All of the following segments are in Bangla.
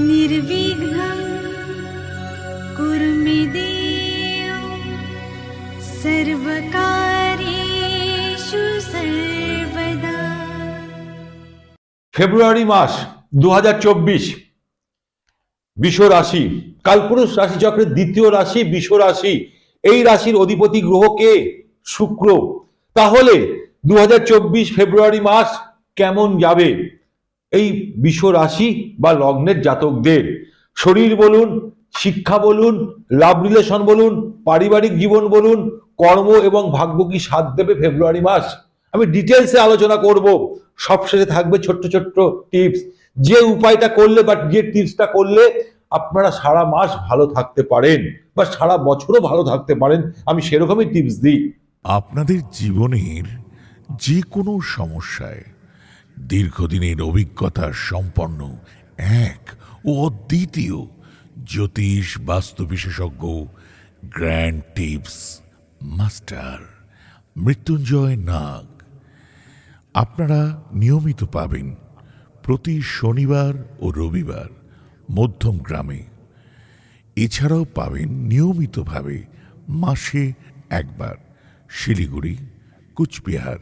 निर्विघ्नं कुरु मे देव सर्वकार्येषु सर्वदा ফেব্রুয়ারি মাস দু বিষ রাশি, কালপুরুষ রাশিচক্রের দ্বিতীয় রাশি বিষ রাশি। এই রাশির অধিপতি গ্রহ কে? শুক্র। তাহলে দু হাজার চব্বিশ ফেব্রুয়ারি মাস কেমন যাবে? এই বিষ রাশি বা লগ্নের জাতকদের। শরীর বলুন, শিক্ষা বলুন লাভ রিলেশন বলুন, পারিবারিক জীবন বলুন, কর্ম এবং ভাগ্য কি সাথ দেবে ফেব্রুয়ারি মাস? আমি ডিটেলসে আলোচনা করব। সবশেষে থাকবে ছোট্ট ছোট্ট টিপস যে উপায়টা করলে বা যে টিপসটা করলে আপনারা সারা মাস ভালো থাকতে পারেন বা সারা বছরও ভালো থাকতে পারেন, আমি সেরকমই টিপস দিই। আপনাদের জীবনের যে কোনো সমস্যায় দীর্ঘদিনের অভিজ্ঞতা সম্পন্ন এক ও অদ্বিতীয় জ্যোতিষ বাস্তু বিশেষজ্ঞ grand tips master Mrityunjoy Nag. আপনারা নিয়মিত পাবেন প্রতি শনিবার ও রবিবার মধ্যম গ্রামে। এছাড়াও পাবেন নিয়মিতভাবে মাসে একবার শিলিগুড়ি, কুচবিহার,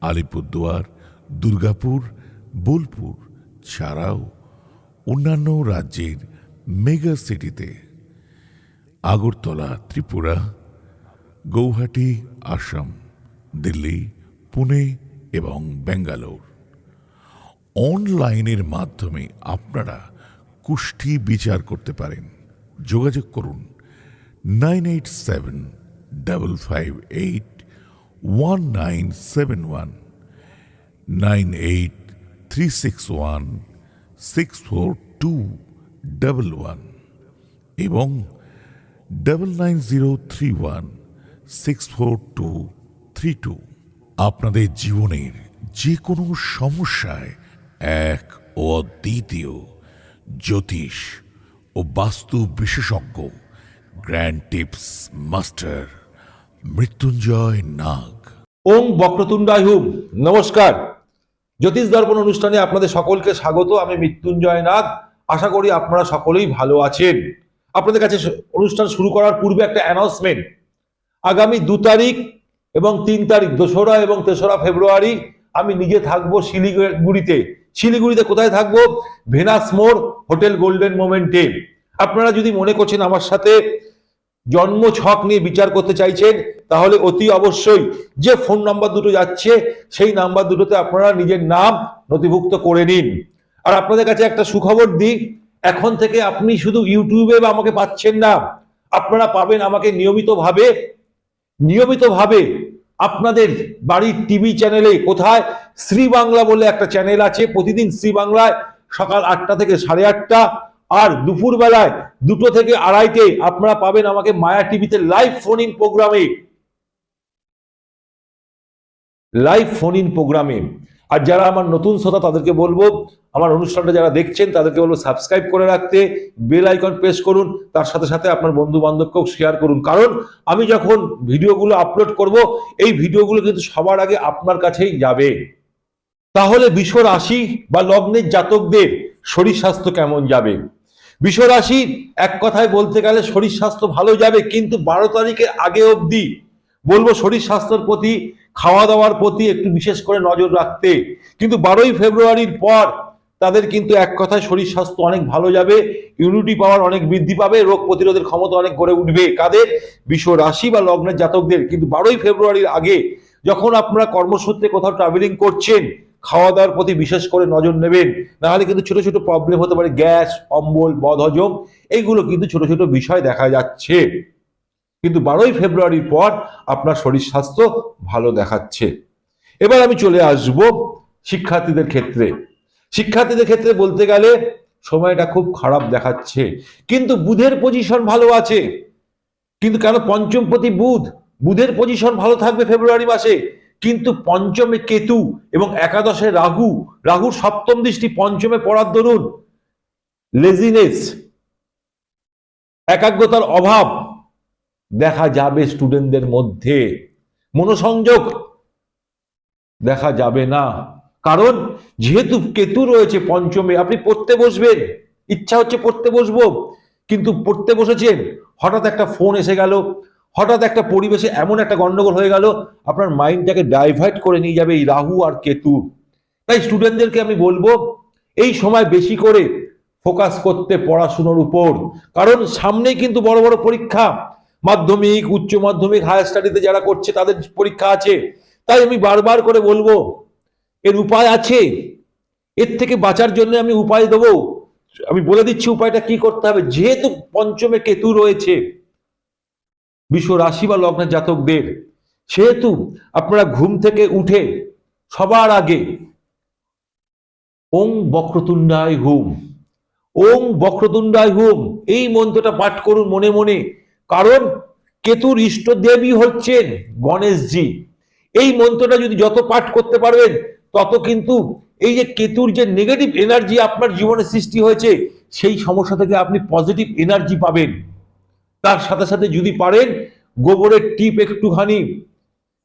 আলিপুরদুয়ার, দুর্গাপুর, বোলপুর, ছাড়াও অন্যান্য রাজ্যের মেগা সিটিতে। আগরতলা, ত্রিপুরা, গৌহাটি, আসাম, দিল্লি, পুনে এবং বেঙ্গালোর অনলাইনের মাধ্যমে আপনারা কুষ্ঠি বিচার করতে পারেন। যোগাযোগ করুন nine eight seven double five eight one nine seven one, nine eight three six one, six four two double one এবং double nine zero three one, six four two three two. আপনাদের জীবনের যে কোনো সমস্যায় এক ও অদ্বিতীয় জ্যোতিষ ও বাস্তু বিশেষজ্ঞ grand tips master Mrityunjoy Nag. ওং বক্রতুণ্ডায় হুম। নমস্কার। জ্যোতিষ দর্পণ অনুষ্ঠানে আপনাদের সকলকে স্বাগত। আমি মৃত্যুঞ্জয় নাগ। আশা করি আপনারা সকলেই ভালো আছেন। আপনাদের কাছে অনুষ্ঠান শুরু করার পূর্বে একটা অ্যানাউন্সমেন্ট আগামী দু তারিখ এবং তিন তারিখ, দোসরা এবং তেসরা ফেব্রুয়ারি আমি নিজে থাকব শিলিগুড়িতে। শিলিগুড়িতে কোথায় থাকব? ভেনাস মোড়, হোটেল গোল্ডেন মোমেন্টে। আপনারা যদি মনে করছেন আমার সাথে জন্ম ছক নিয়ে বিচার করতে চাইছেন, তাহলে অতি অবশ্যই যে ফোন নাম্বার দুটো যাচ্ছে, সেই নাম্বার দুটোতে আপনারা নিজের নাম নথিভুক্ত করে নিন। আর আপনাদের কাছে একটা সুখবর দিই, এখন থেকে আপনি শুধু ইউটিউবে বা আমাকে পাচ্ছেন না, আপনারা পাবেন আমাকে নিয়মিতভাবে নিয়মিতভাবে আপনাদের বাড়ির টিভি চ্যানেলে কোথায়? শ্রী বাংলা বলে একটা চ্যানেল আছে। প্রতিদিন শ্রী বাংলায় সকাল আটটা থেকে সাড়ে আটটা আর দুপুর বেলায় দুটো থেকে আড়াইটে আপনারা পাবেন আমাকে মায়া টিভিতে লাইভ ফোন ইন প্রোগ্রামে লাইভ ফোন ইন প্রোগ্রামে আর যারা আমার নতুন শ্রোতা তাদেরকে বলব আমার অনুষ্ঠানটা যারা দেখছেন, তাদেরকে বলব সাবস্ক্রাইব করে রাখতে বেল আইকন প্রেস করুন, তার সাথে সাথে আপনার বন্ধু বান্ধবকেও শেয়ার করুন। কারণ আমি যখন ভিডিওগুলো আপলোড করব, এই ভিডিওগুলো কিন্তু সবার আগে আপনার কাছেই যাবে। তাহলে বিষ রাশি বা লগ্নের জাতকদের শরীর স্বাস্থ্য কেমন যাবে? বিষ রাশি এক কথায় বলতে গেলে শরীর স্বাস্থ্য ভালো যাবে, কিন্তু বারো তারিখের আগে অবধি বলব শরীর স্বাস্থ্যের প্রতি, খাওয়া দাওয়ার প্রতি একটু বিশেষ করে নজর রাখতে। কিন্তু বারোই ফেব্রুয়ারির পর তাদের কিন্তু এক কথায় শরীর স্বাস্থ্য অনেক ভালো যাবে ইমিউনিটি পাওয়ার অনেক বৃদ্ধি পাবে, রোগ প্রতিরোধের ক্ষমতা অনেক গড়ে উঠবে। কাদের? বিশ্ব রাশি বা লগ্নের জাতকদের। কিন্তু বারোই ফেব্রুয়ারির আগে যখন আপনারা কর্মসূত্রে কোথাও ট্রাভেলিং করছেন খাওয়া দাওয়ার প্রতি বিশেষ করে নজর নেবেন। নাহলে কিন্তু ছোট ছোট প্রবলেম হতে পারে, গ্যাস, অম্বল, বদহজম, এইগুলো কিন্তু ছোট ছোট বিষয় দেখা যাচ্ছে। কিন্তু বারোই ফেব্রুয়ারির পর আপনার শরীর স্বাস্থ্য ভালো দেখাচ্ছে। এবার আমি চলে আসব শিক্ষার্থীদের ক্ষেত্রে। শিক্ষার্থীদের ক্ষেত্রে বলতে গেলে সময়টা খুব খারাপ দেখাচ্ছে। কিন্তু বুধের পজিশন ভালো আছে। কিন্তু কেন পঞ্চম প্রতি বুধ? বুধের পজিশন ভালো থাকবে ফেব্রুয়ারি মাসে। কিন্তু পঞ্চমে কেতু এবং একাদশে রাহু। রাহুর সপ্তম দৃষ্টি, পঞ্চমে পড়ার দরুন। লেজিনেস একাগ্রতার অভাব দেখা যাবে স্টুডেন্টদের মধ্যে। মনোসংযোগ দেখা যাবে না। কারণ যেহেতু কেতু রয়েছে পঞ্চমে, আপনি পড়তে বসবেন। ইচ্ছা হচ্ছে পড়তে বসবো। কিন্তু পড়তে বসেছেন, হঠাৎ একটা ফোন এসে গেল, হঠাৎ একটা পরিবেশে এমন একটা গন্ডগোল হয়ে গেল, আপনার মাইন্ডটাকে ডাইভার্ট করে নিয়ে যাবে এই রাহু আর কেতু। তাই স্টুডেন্টদেরকে আমি বলব, এই সময় বেশি করে ফোকাস করতে পড়াশুনোর উপর। কারণ সামনেই কিন্তু বড় বড় পরীক্ষা। মাধ্যমিক, উচ্চ মাধ্যমিক হায়ার স্টাডিতে যারা করছে, তাদের পরীক্ষা আছে। তাই আমি বারবার করে বলব এর উপায় আছে? এর থেকে বাঁচার জন্য আমি উপায় দেবো? আমি বলে দিচ্ছি উপায়টা কি করতে হবে? যেহেতু পঞ্চমে কেতু রয়েছে, বিশ্ব রাশি বা লগ্নের জাতকদের, সেহেতু আপনারা ঘুম থেকে উঠে সবার আগে ওং বক্রতুণ্ডায় হুম। ওং বক্রতুণ্ডায় হুম, এই মন্ত্রটা পাঠ করুন মনে মনে। কারণ কেতুর ইষ্ট দেবী হচ্ছেন গণেশজি। এই মন্ত্রটা যদি যত পাঠ করতে পারবেন তত কিন্তু এই যে কেতুর যে নেগেটিভ এনার্জি আপনার জীবনে সৃষ্টি হয়েছে, সেই সমস্যা থেকে আপনি পজিটিভ এনার্জি পাবেন। তার সাথে সাথে যদি পারেন, গোবরের টিপ একটুখানি,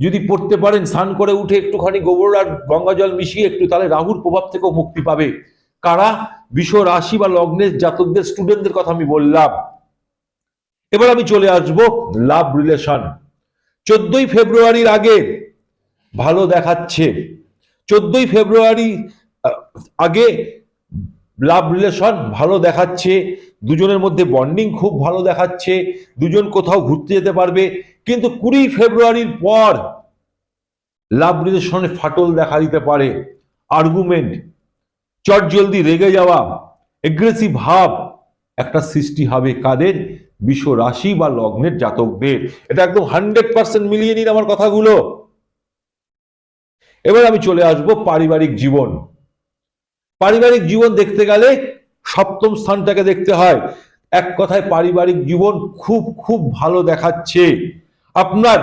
যদি পড়তে পারেন, স্নান করে উঠে একটুখানি গোবর আর গঙ্গা জল মিশিয়ে একটু, তাহলে রাহুর প্রভাব থেকেও মুক্তি পাবে। কারা? বিশ্ব রাশি বা লগ্নের জাতকদের স্টুডেন্টদের কথা আমি বললাম। এবার আমি চলে আসব লাভ রিলেশন চোদ্দই ফেব্রুয়ারির আগে ভালো দেখাচ্ছে। চোদ্দই ফেব্রুয়ারি আগে লাভ রিলেশন ভালো দেখাচ্ছে, দুজনের মধ্যে বন্ডিং খুব ভালো দেখাচ্ছে, দুজন কোথাও ঘুরতে যেতে পারবে, কিন্তু কুড়ি ফেব্রুয়ারির পর লাভ রিলেশনে ফাটল দেখা দিতে পারে। আর্গুমেন্ট চট জলদি রেগে যাওয়া এগ্রেসিভ ভাব, একটা সৃষ্টি হবে কাদের? বিশ্ব রাশি বা লগ্নের জাতকদের। এটা একদম হান্ড্রেড পার্সেন্ট মিলিয়ে নিন আমার কথাগুলো। এবার আমি চলে আসব পারিবারিক জীবন। পারিবারিক জীবন দেখতে গেলে সপ্তম স্থানটাকে দেখতে হয়। এক কথায় পারিবারিক জীবন খুব খুব ভালো দেখাচ্ছে। আপনার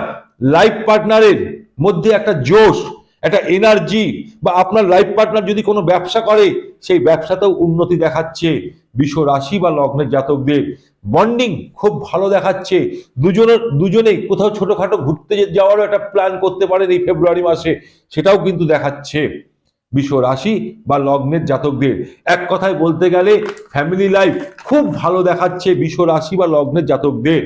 লাইফ পার্টনারের মধ্যে একটা জোশ, একটা এনার্জি বা আপনার লাইফ পার্টনার যদি কোনো ব্যবসা করে, সেই ব্যবসাতেও উন্নতি দেখাচ্ছে। বিশ্ব রাশি বা লগ্নের জাতকদের বন্ডিং খুব ভালো দেখাচ্ছে। দুজনের, দুজনেই কোথাও ছোটখাটো ঘুরতে যাওয়ারও একটা প্ল্যান করতে পারেন এই ফেব্রুয়ারি মাসে, সেটাও কিন্তু দেখাচ্ছে বিশ্ব রাশি বা লগ্নের জাতকদের। এক কথায় বলতে গেলে ফ্যামিলি লাইফ খুব ভালো দেখাচ্ছে বিশ্ব রাশি বা লগ্নের জাতকদের।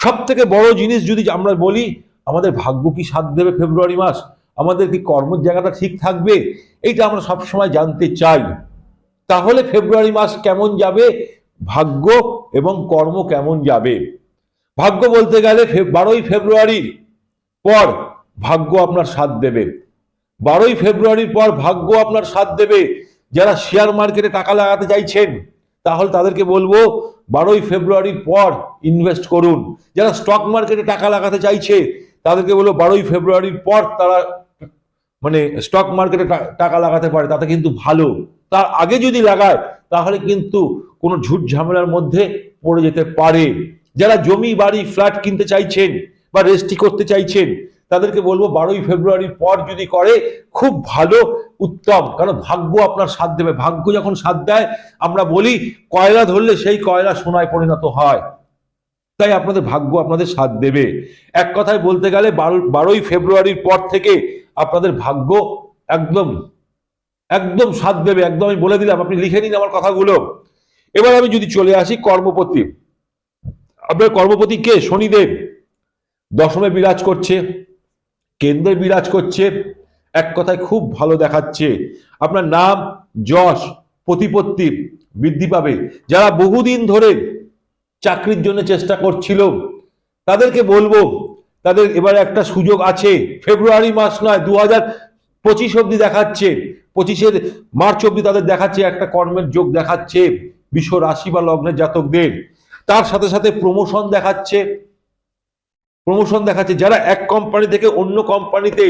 সব থেকে বড় জিনিস যদি আমরা বলি, আমাদের ভাগ্য কি সাথ দেবে ফেব্রুয়ারি মাস? আমাদের কি কর্মের জায়গাটা ঠিক থাকবে? এইটা আমরা সবসময় জানতে চাই। তাহলে ফেব্রুয়ারি মাস কেমন যাবে? ভাগ্য এবং কর্ম কেমন যাবে? ভাগ্য বলতে গেলে বারোই ফেব্রুয়ারির পর ভাগ্য আপনার সাথ দেবে। বারোই ফেব্রুয়ারির পর ভাগ্য আপনার সাথ দেবে। যারা শেয়ার মার্কেটে টাকা লাগাতে চাইছেন, তাহলে তাদেরকে বলব, বারোই ফেব্রুয়ারির পর ইনভেস্ট করুন। যারা স্টক মার্কেটে টাকা লাগাতে চাইছে, তাদেরকে বলব, বারোই ফেব্রুয়ারির পর তারা মানে স্টক মার্কেটে টাকা লাগাতে পারে, তাতে কিন্তু ভালো। তার আগে যদি লাগায়, তাহলে কিন্তু কোনো ঝুট ঝামেলার মধ্যে পড়ে যেতে পারে। যারা জমি, বাড়ি, ফ্ল্যাট কিনতে চাইছেন বা রেজিস্ট্রি করতে চাইছেন, তাদেরকে বলব বারোই ফেব্রুয়ারির পর যদি করে, খুব ভালো, উত্তম। কারণ ভাগ্য আপনার সাথ দেবে। ভাগ্য যখন সাথ দেয়, আমরা বলি কয়লা ধরলে সেই কয়লা সোনায় পরিণত হয়। তাই আপনাদের ভাগ্য আপনাদের সাথ দেবে। এক কথায় বলতে গেলে বারো, বারোই ফেব্রুয়ারির পর থেকে আপনাদের ভাগ্য একদম একদম সাথ দেবে একদম আমি বলে দিলাম, আপনি লিখে নিন আমার কথাগুলো। এবার আমি যদি চলে আসি কর্মপতি। আপনার কর্মপতি কে? শনিদেব। দশমে বিরাজ করছে, কেন্দ্রে বিরাজ করছে, এক কথায় খুব ভালো দেখাচ্ছে। আপনার নাম যশ, প্রতিপত্তি বৃদ্ধি পাবে। যারা বহুদিন ধরে চাকরির জন্য চেষ্টা করছিল, তাদেরকে বলব, তাদের এবারে একটা সুযোগ আছে। ফেব্রুয়ারি মাস নয় দু পঁচিশ অব্দি দেখাচ্ছে, পঁচিশের মার্চ অব্দি তাদের দেখাচ্ছে, একটা কর্মের যোগ দেখাচ্ছে বিশ্ব রাশি বা লগ্নের জাতকদের। তার সাথে সাথে প্রমোশন দেখাচ্ছে প্রমোশন দেখাচ্ছে। যারা এক কোম্পানি থেকে অন্য কোম্পানিতে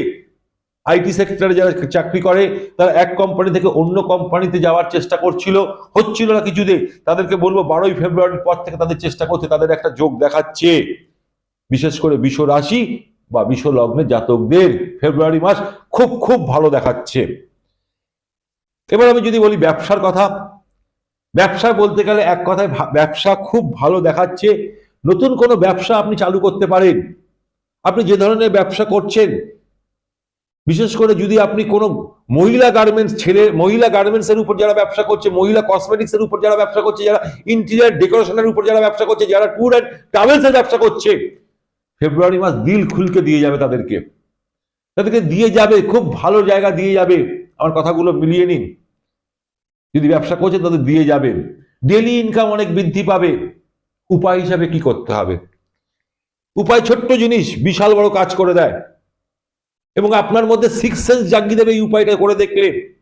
আইটি সেক্টরে যারা চাকরি করে, তারা এক কোম্পানি থেকে অন্য কোম্পানিতে যাওয়ার চেষ্টা করছিল, হচ্ছিল না কিছুতে তাদেরকে বলব, বারোই ফেব্রুয়ারির পর থেকে তাদের চেষ্টা করতে তাদের একটা যোগ দেখাচ্ছে। বিশেষ করে বিশ্ব রাশি বা বিশ্ব লগ্নের জাতকদের ফেব্রুয়ারি মাস খুব খুব ভালো দেখাচ্ছে। এবার আমি যদি বলি ব্যবসার কথা, ব্যবসা বলতে গেলে এক কথায় ব্যবসা খুব ভালো দেখাচ্ছে। নতুন কোনো ব্যবসা আপনি চালু করতে পারেন। আপনি যে ধরনের ব্যবসা করছেন, বিশেষ করে যদি আপনি কোনো মহিলা গার্মেন্টস ছেলে, মহিলা গার্মেন্টস এর উপর যারা ব্যবসা করছে, মহিলা কসমেটিক্স এর উপর যারা ব্যবসা করছে, যারা ইন্টেরিয়ার ডেকোরেশনের উপর যারা ব্যবসা করছে, যারা ট্যুর অ্যান্ড ট্রাভেলস এর ব্যবসা করছে ফেব্রুয়ারি মাস দিল খুলকে দিয়ে যাবে তাদেরকে। তাদেরকে দিয়ে যাবে, খুব ভালো জায়গা দিয়ে যাবে। আমার কথাগুলো মিলিয়ে নিন। যদি ব্যবসা করছেন তাদের দিয়ে যাবে। ডেলি ইনকাম অনেক বৃদ্ধি পাবে। উপায় হিসাবে কি করতে হবে? উপায় ছোট্ট জিনিস, বিশাল বড় কাজ করে দেয়। এবং আপনার মধ্যে সিক্স সেন্স জাগিয়ে দেবে এই উপায়টা করে দেখলে।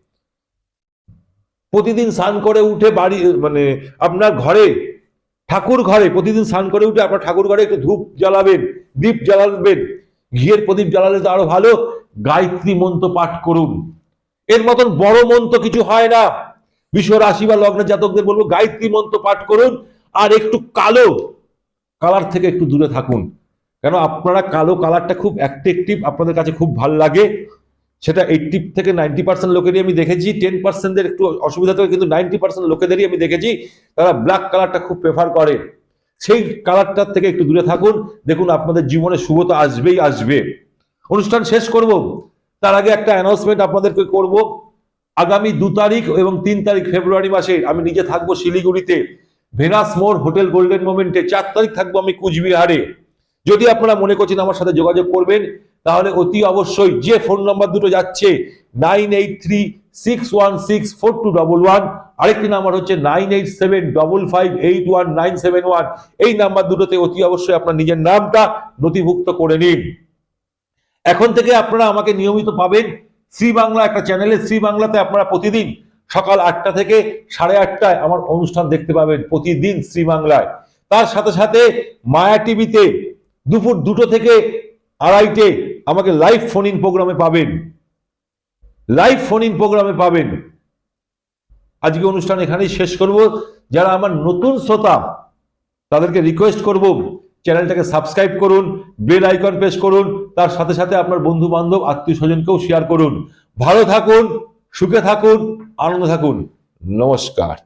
প্রতিদিন স্নান করে উঠে বাড়ি মানে আপনার ঘরে ঠাকুর ঘরে প্রতিদিন স্নান করে উঠে আপনার ঠাকুর ঘরে একটু ধূপ জ্বালাবেন, দীপ জ্বালাবেন, ঘিয়ের প্রদীপ জ্বালালে তো আরও ভালো। গায়ত্রী মন্ত্র পাঠ করুন। এর মতন বড় মন্ত্র কিছু হয় না। বিশ্ব রাশি বা লগ্নের জাতকদের বলব, গায়ত্রী মন্ত্র পাঠ করুন আর একটু কালো কালার থেকে একটু দূরে থাকুন। কেন? আপনারা কালো কালারটা খুব অ্যাট্রাকটিভ আপনাদের কাছে খুব ভালো লাগে। সেটা এইটটি থেকে নাইনটি পার্সেন্ট লোকেরই আমি দেখেছি টেন পার্সেন্টদের একটু অসুবিধা থাকে, কিন্তু নাইনটি পার্সেন্ট লোকেদেরই আমি দেখেছি, তারা ব্ল্যাক কালারটা খুব প্রেফার করে। সেই কালারটার থেকে একটু দূরে থাকুন, দেখুন আপনাদের জীবনে শুভতা আসবেই আসবে। অনুষ্ঠান শেষ করব, তার আগে একটা অ্যানাউন্সমেন্ট আপনাদেরকে করব। আগামী দু তারিখ এবং তিন তারিখ ফেব্রুয়ারি মাসে আমি নিজে থাকব শিলিগুড়িতে ভেনাস মোড় হোটেল গোল্ডেন মোমেন্টে, চার তারিখ থাকব আমি কুচবিহারে। যদি আপনারা মনে করছেন আমার সাথে যোগাযোগ করবেন তাহলে অতি অবশ্যই যে ফোন নাম্বার দুটো যাচ্ছে nine eight three six one six four two double one আরেকটি নাম্বার হচ্ছে nine eight seven double five eight one nine seven one এই নাম্বার দুটোতে অতি অবশ্যই আপনার নিজের নামটা নথিভুক্ত করে নিন। এখন থেকে আপনারা আমাকে নিয়মিত পাবেন শ্রী বাংলা একটা চ্যানেলে শ্রী বাংলাতে আপনারা প্রতিদিন সকাল আটটা থেকে সাড়ে আটটায় আমার অনুষ্ঠান দেখতে পাবেন প্রতিদিন শ্রী বাংলায় তার সাথে সাথে মায়া টিভিতে দুপুর দুটো থেকে আড়াইটে আমাকে লাইভ ফোন ইন প্রোগ্রামে পাবেন। লাইভ ফোন ইন প্রোগ্রামে পাবেন। আজকে অনুষ্ঠান এখানেই শেষ করব। যারা আমার নতুন শ্রোতা, তাদেরকে রিকোয়েস্ট করব চ্যানেলটাকে সাবস্ক্রাইব করুন বেল আইকন প্রেস করুন, তার সাথে সাথে আপনার বন্ধু বান্ধব আত্মীয় স্বজনকেও শেয়ার করুন। ভালো থাকুন, সুখে থাকুন, আনন্দ থাকুন। নমস্কার।